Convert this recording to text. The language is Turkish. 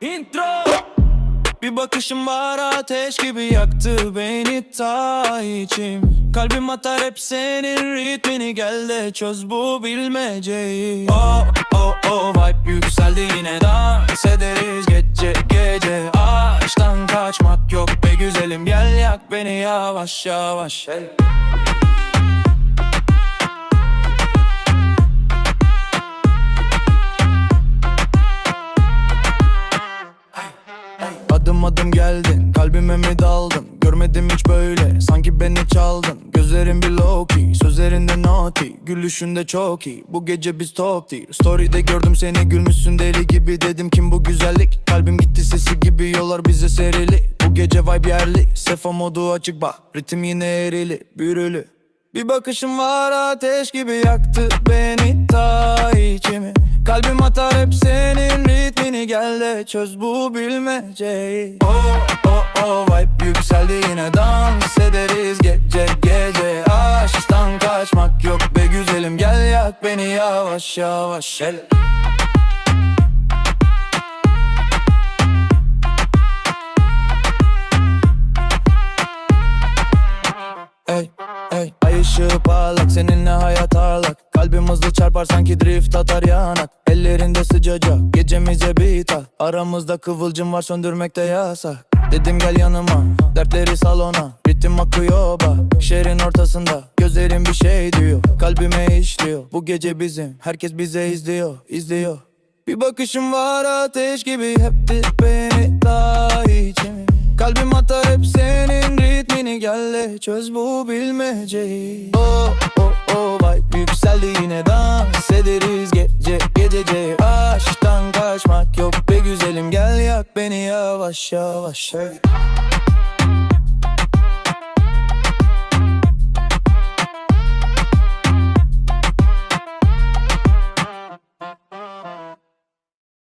Intro. Bir bakışım var ateş gibi yaktı beni ta içim. Kalbim atar hep senin ritmini gel de çöz bu bilmeceyi. Oh oh oh vibe yükseldi yine dans ederiz gece gece. Aşktan kaçmak yok be güzelim gel yak beni yavaş yavaş. Hey. Adım adım geldin. Kalbime mi daldın? Görmedim hiç böyle. Sanki beni çaldın. Gözlerin bir low key sözlerinde naughty. Gülüşünde çok iyi. Bu gece biz top değil. Story'de gördüm seni gülmüşsün deli gibi. Dedim kim bu güzellik? Kalbim gitti sesi gibi Yollar bize serili. Bu gece vibe yerli. Sefa modu açık bak ritim yine erili. Bürülü. Bir bakışım var ateş gibi yaktı beni ta içimi Kalbim atar hep senin gel de çöz bu bilmeceyi. Oh oh oh vibe yükseldi yine dans ederiz gece gece. Aşktan kaçmak yok be güzelim gel yak beni yavaş yavaş. Gel. Ey ey Ay ışığı parlak seninle hayat harlak Kalbim hızlı çarpar sanki drift atar yanak. Ellerinde sıcacık gecemize bir ithal Aramızda kıvılcım var söndürmek de yasak. Dedim gel yanıma dertleri salona Ritim akıyor bak şehrin ortasında. Gözlerim bir şey diyor kalbime işliyor. Bu gece bizim herkes bize izliyor izliyor. Bir bakışım var ateş gibi hep beni çöz bu bilmeceyi. Oh oh oh vibe yükseldi yine dans ederiz gece gecece. Aşktan kaçmak yok be güzelim gel yak beni yavaş yavaş. Hey.